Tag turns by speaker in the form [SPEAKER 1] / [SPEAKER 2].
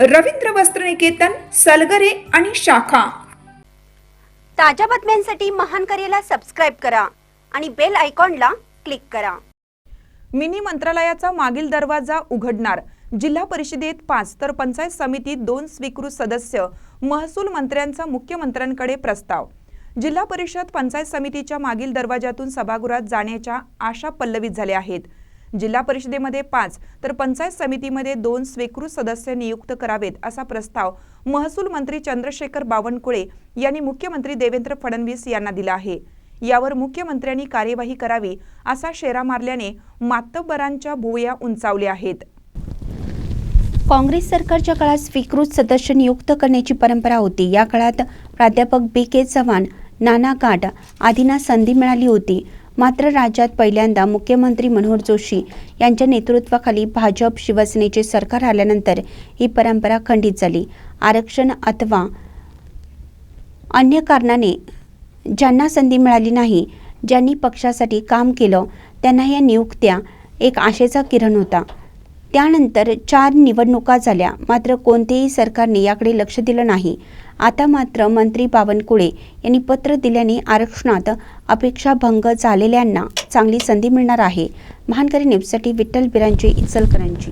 [SPEAKER 1] रवींद्र वस्त्रनिकेतन सलगरे आणि शाखा.
[SPEAKER 2] ताज्या बातम्यांसाठी महान करेला सबस्क्राईब करा आणि बेल आयकॉनला क्लिक करा.
[SPEAKER 3] मिनी मंत्रालयाचा मागील दरवाजा उघडणार. जिल्हा परिषदेत पाच तर पंचायत समितीत दोन स्वीकृत सदस्य महसूल मंत्र्यांचा मुख्यमंत्र्यांकडे प्रस्ताव. जिल्हा परिषद पंचायत समितीच्या मागील दरवाजातून सभागृहात जाण्याच्या आशा पल्लवित झाल्या आहेत. जिल्हा परिषदेमध्ये पाच तर पंचायत समितीमध्ये दोन स्वीकृत सदस्य नियुक्त करावेत असा प्रस्ताव महसूल मंत्री चंद्रशेखर बावनकुळे यांनी मुख्यमंत्री देवेंद्र फडणवीस यांना दिला आहे. यावर मुख्यमंत्र्यांनी कार्यवाही करावी असा शेरा मारल्याने मातब्बरांच्या भुवया उंचावल्या आहेत.
[SPEAKER 4] काँग्रेस सरकारच्या काळात स्वीकृत सदस्य नियुक्त करण्याची परंपरा होती. या काळात प्राध्यापक बी के चव्हाण नाना गाट आदींना संधी मिळाली होती. मात्र राज्यात पहिल्यांदा मुख्यमंत्री मनोहर जोशी यांच्या नेतृत्वाखाली भाजप शिवसेनेचे सरकार आल्यानंतर ही परंपरा खंडित झाली. आरक्षण अथवा अन्य कारणाने ज्यांना संधी मिळाली नाही ज्यांनी पक्षासाठी काम केलं त्यांना या नियुक्त्या एक आशेचा किरण होता. त्यानंतर चार निवडणुका झाल्या. मात्र कोणतेही सरकारने याकडे लक्ष दिलं नाही. आता मात्र मंत्री बावनकुळे यांनी पत्र दिल्याने आरक्षणात अपेक्षाभंग झालेल्यांना चांगली संधी मिळणार आहे. महानकरी न्यूजसाठी विठ्ठल बिरांची इचलकरांची